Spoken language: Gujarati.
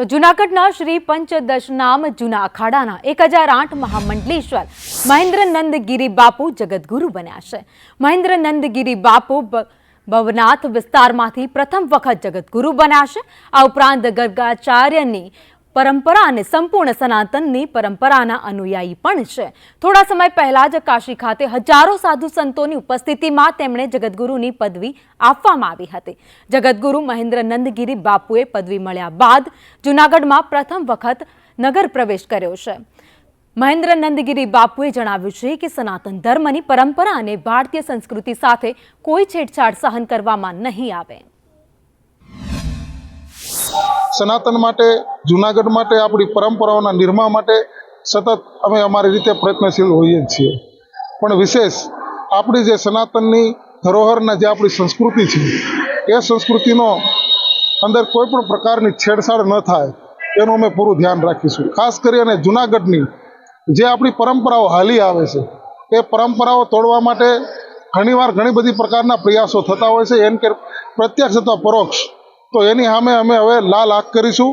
તો જૂનાગઢના શ્રી પંચદશનામ જૂના અખાડાના એક હજાર આઠ મહામંડલેશ્વર મહેન્દ્ર નંદગીરી બાપુ જગતગુરુ બન્યા છે. મહેન્દ્ર નંદગીરી બાપુ ભવનાથ વિસ્તારમાંથી પ્રથમ વખત જગતગુરુ બન્યા છે. આ ઉપરાંત ગર્ગાચાર્યની પરંપરા અને સંપૂર્ણ સનાતનની પરંપરાના અનુયાયી પણ છે. થોડા સમય પહેલા જ કાશી ખાતે હજારો સાધુ સંતોની ઉપસ્થિતિમાં તેમણે જગદગુરુની પદવી આપવામાં આવી હતી. જગદગુરુ મહેન્દ્ર નંદગીરી બાપુએ પદવી મળ્યા બાદ જૂનાગઢમાં પ્રથમ વખત નગર પ્રવેશ કર્યો છે. મહેન્દ્ર નંદગીરી બાપુએ જણાવ્યું છે કે સનાતન ધર્મની પરંપરા અને ભારતીય સંસ્કૃતિ સાથે કોઈ છેડછાડ સહન કરવામાં નહીં આવે. સનાતન માટે, જુનાગઢ માટે, આપણી પરંપરાઓના નિર્માણ માટે સતત અમે અમારી રીતે પ્રયત્નશીલ હોઈએ છીએ. પણ વિશેષ, આપણી જે સનાતનની ધરોહરના જે આપણી સંસ્કૃતિ છે, એ સંસ્કૃતિનો અંદર કોઈ પણ પ્રકારની છેડછાડ ન થાય, એનું અમે પૂરું ધ્યાન રાખીશું. ખાસ કરી અને જુનાગઢની જે આપણી પરંપરાઓ હાલી આવે છે, એ પરંપરાઓ તોડવા માટે ઘણીવાર ઘણી બધી પ્રકારના પ્રયાસો થતા હોય છે. એમ કે પ્રત્યક્ષ અથવા પરોક્ષ તો એની સામે અમે હવે લાલ આંખ કરીશું.